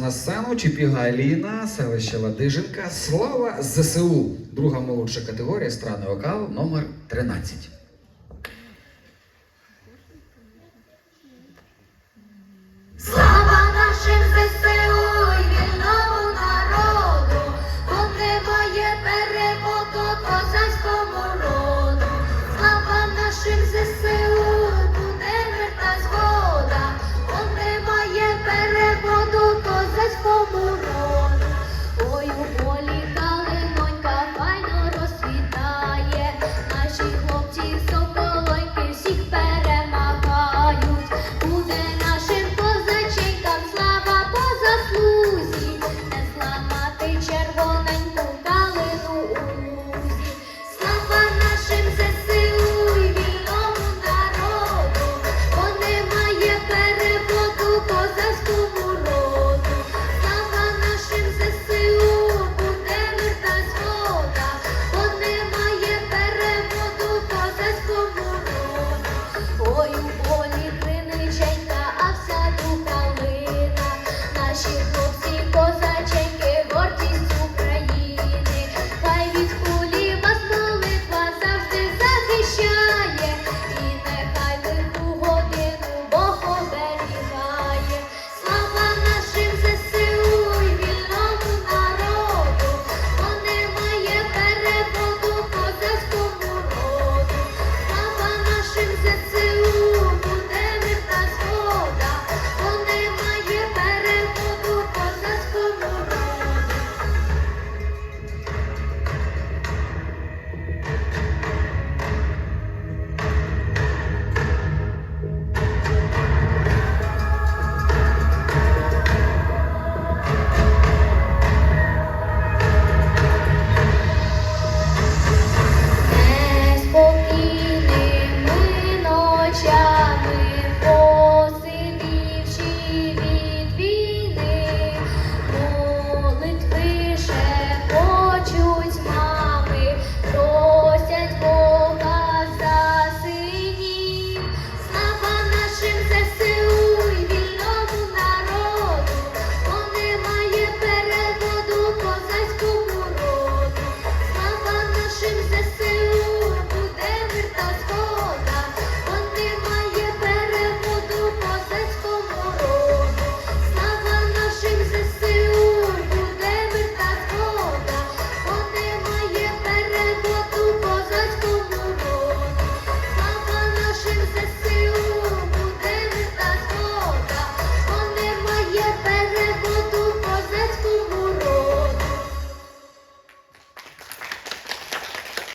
На сцену Чіпіга Аліна, селище Ладиженка, слава ЗСУ. Друга молодша категорія странний вокал номер 13.